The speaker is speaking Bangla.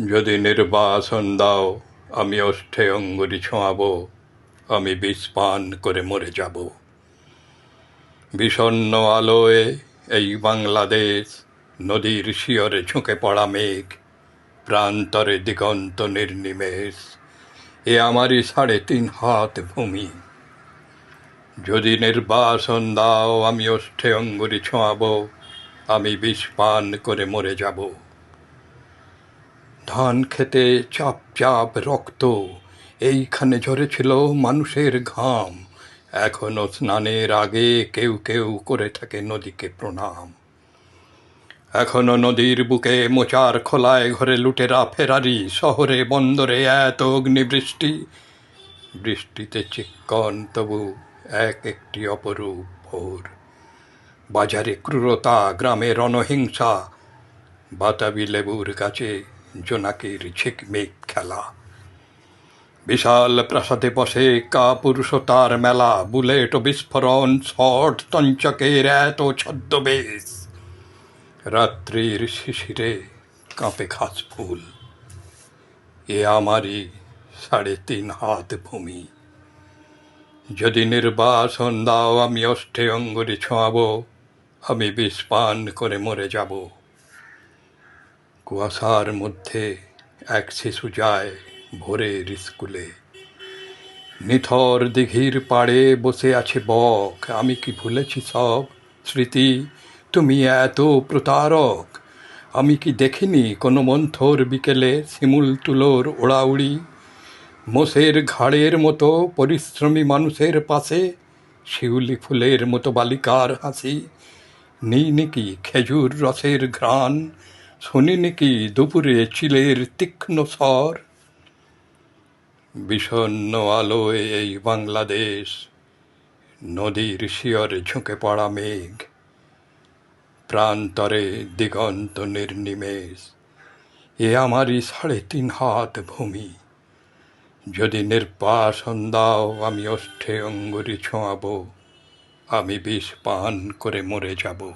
যদি নির্বাসন দাও, আমি অষ্ঠে অঙ্গুরি ছোঁয়াবো, আমি বিষ পান করে মরে যাব। বিষণ্ন আলোয় এই বাংলাদেশ নদীর শিয়রে ঝুঁকে পড়া মেঘ, প্রান্তরে দিগন্ত নির্নিমেষ। এ আমারই সাড়ে তিন হাত ভূমি। যদি নির্বাসন দাও, আমি অষ্ঠে অঙ্গুরি ছোঁয়াবো, আমি বিষ পান করে মরে যাব। ধান খেতে চাপ চাপ রক্ত। এইখানে ঝরেছিল মানুষের ঘাম। এখনও স্নানের আগে কেউ কেউ করে থাকে নদীকে প্রণাম। এখনও নদীর বুকে মোচার খোলায় ঘরে লুটেরা ফেরারি। শহরে, বন্দরে এত অগ্নিবৃষ্টি। বৃষ্টিতে চিক্কন তবু এক একটি অপরূপ ভোর। বাজারে ক্রূরতা, গ্রামে রণহিংসা। বাতাবি লেবুর কাছে জোনাকির ঝিকমিক খেলা। বিশাল প্রাসাদে বসে কাপুরুষতার মেলা, বুলেট বিস্ফোরণ, শট, তঞ্চকের এত ছদ্মবেশ। রাত্রির শিশিরে কাঁপে ঘাস ফুল। এ আমারই সাড়ে তিন হাত ভূমি। যদি নির্বাসন দাও, আমি অষ্ঠে অঙ্গুরি ছোঁয়াবো, আমি বিষ পান করে মরে যাব। কুয়াশার মধ্যে এক শিশু যায় ভোরের স্কুলে। নিথর দিঘির পাড়ে বসে আছে বক, আমি কি ভুলেছি সব? স্মৃতি, তুমি এত প্রতারক, আমি কি দেখিনি কোনো মন্থর বিকেলে শিমুল তুলোর ওড়াউড়ি? মোষের ঘাড়ের মতো পরিশ্রমী মানুষের পাশে শিউলি ফুলের মতো বালিকার হাসি নেই নাকি খেজুর রসের ঘ্রাণ শুনি নাকি দুপুরে চিলের তীক্ষ্ণ স্বর? বিষণ্ন আলোয় এই বাংলাদেশ, নদীর শিয়রে ঝুঁকে পড়া মেঘ, প্রান্তরে দিগন্ত নির্নিমেষ। এ আমারই সাড়ে তিন হাত ভূমি। যদি নির্বাসন দাও, আমি অষ্ঠে অঙ্গুরি ছোঁয়াবো, আমি বিষ পান করে মরে যাব।